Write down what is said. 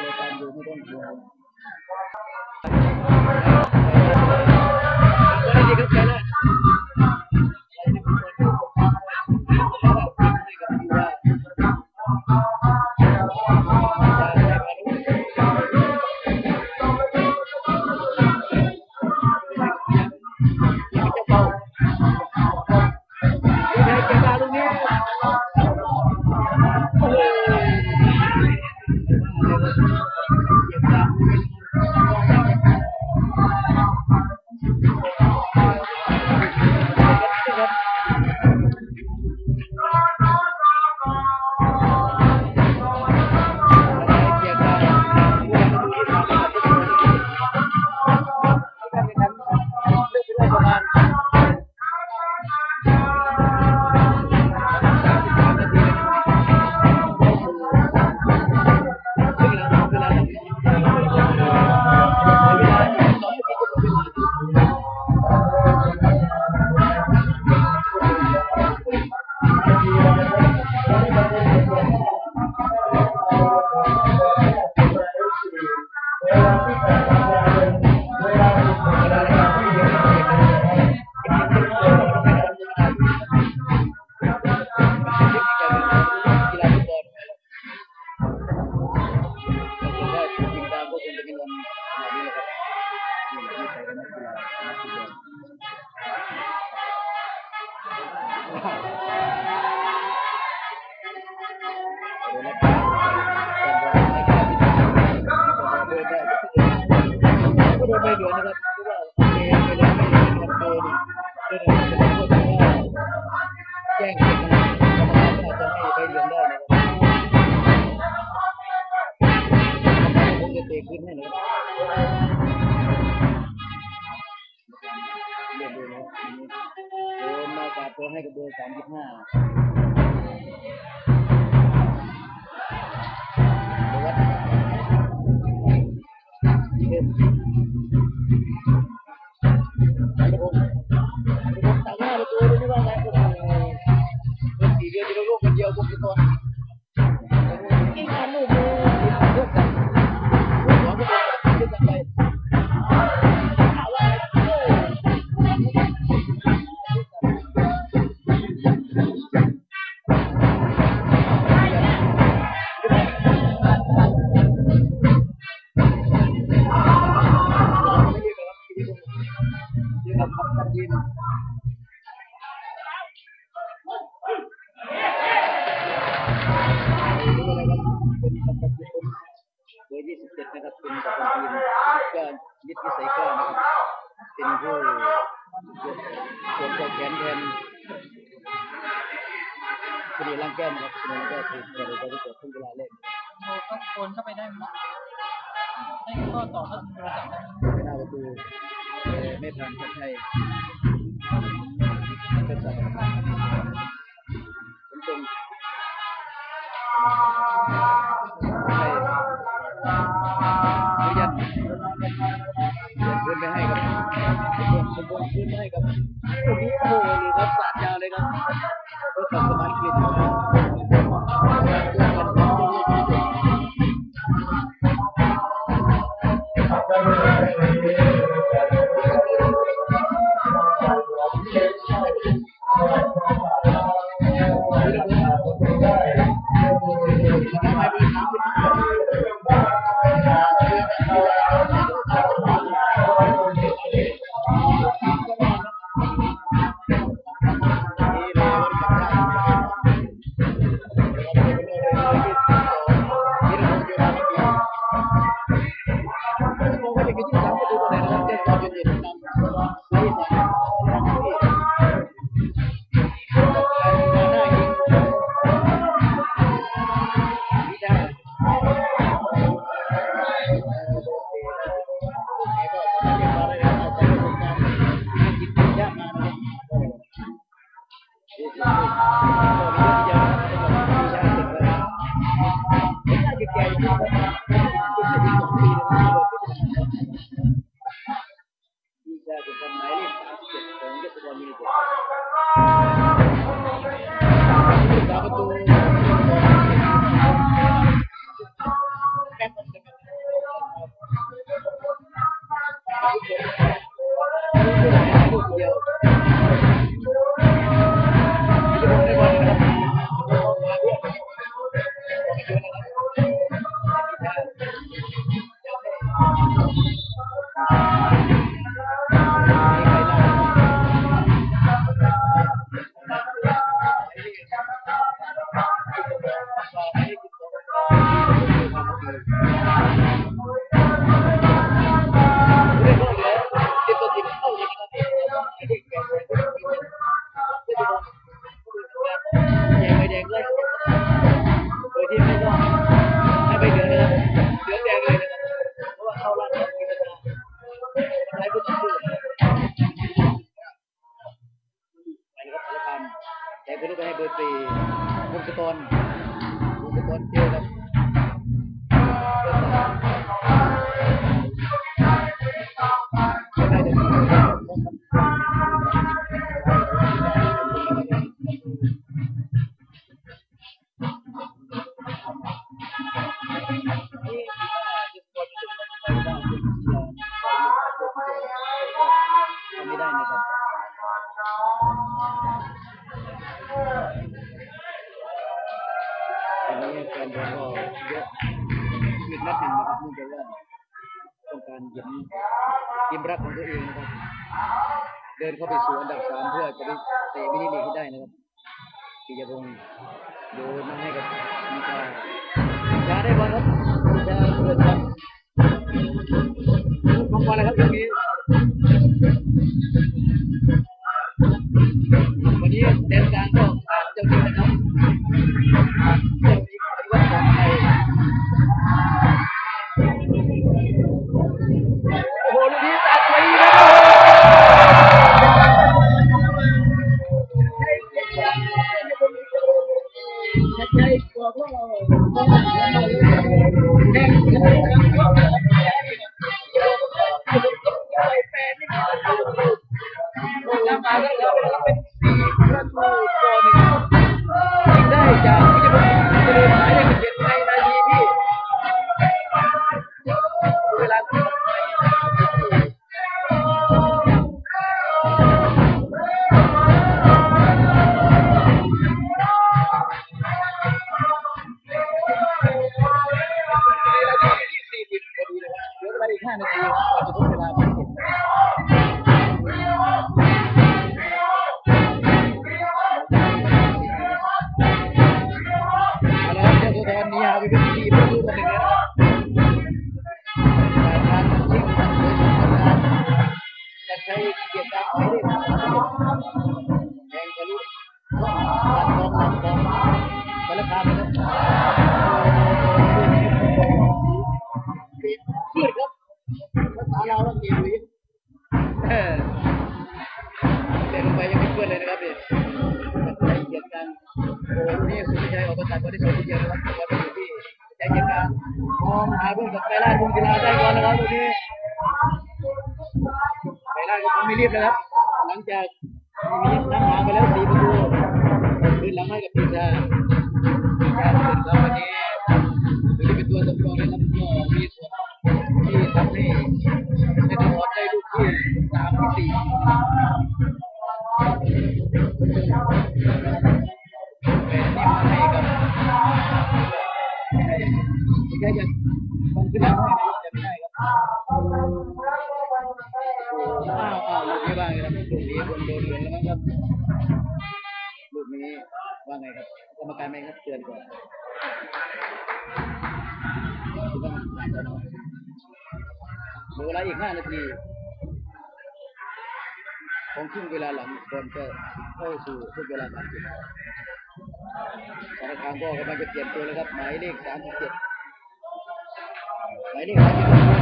รา ก็โดนใบเหลือ กับคับกันยืนนี่นะครับเป็นกัปตันะครับเป็นกัปตันทีมก็ยึดนิสัยกล้านะครับเป็นผู้สวมตัวแขนแทนคดีล่างแก้มครับคดีล่างแก้มคือเกิดอะไรที่เกิดขึ้นเวลาเล่นโทรก็โอนเข้าไปได้ไหมได้ก็ต่อเข้าโทรศัพท์ได้ไม่น่าประตู ไม่ผ่านครับให้เป็นสัตว์ผมตรงให้ยืนยันเดินขึ้นไปให้ครับสมบูรณ์ขึ้นให้ครับโอ้โหโอ้โหนี่ครับสาดยาวเลยครับรถกับสมานกฤษครับ ปร แแต่พี่ลูกไปให้เบอร์สี่วงศกรวงศกลเจอครับ การยิ้มยิ้มรักของตัวเองนะครับ เดินเข้าไปสู่อันดับสามเพื่อจะได้เตะมินิลีกให้ได้นะครับปิยพงศ์โยนมาให้กับมีกาจาได้บอลครับมีกาเปิดบอลลูกของบอลนะครับตรงนี้ ชัด เหลือเวลา สุดใจอกมาตัดบอลที่สวยทีเดียวนะครับบอลอยู่ที่ใจเย็นการมองหาเพื่อนกับไปไล่วงกีฬาได้ก่อนนะครับตรงนี้ไปไล่ก็ไม่รีบนะครับ หลังจากมีน้ำหาไปแล้วสี่ประตูคืนหลังให้กับปีชา อ้าวอ้าวลูกนี้ว่าไงครับลูกนี้คนโดนเหลืองแล้วนะครับลูกนี้ว่าไงครับกรรมการไม่ครับเตือนก่อนตัวเหลือเวลาอีกห้านาทีของครึ่งเวลาหลังก่อนจะเข้าสู่ครึ่งเวลาบาดเจ็บสาคามก็กำลังจะเปลี่ยนตัวแล้วครับหมายเลขสามสิบเจ็ด หม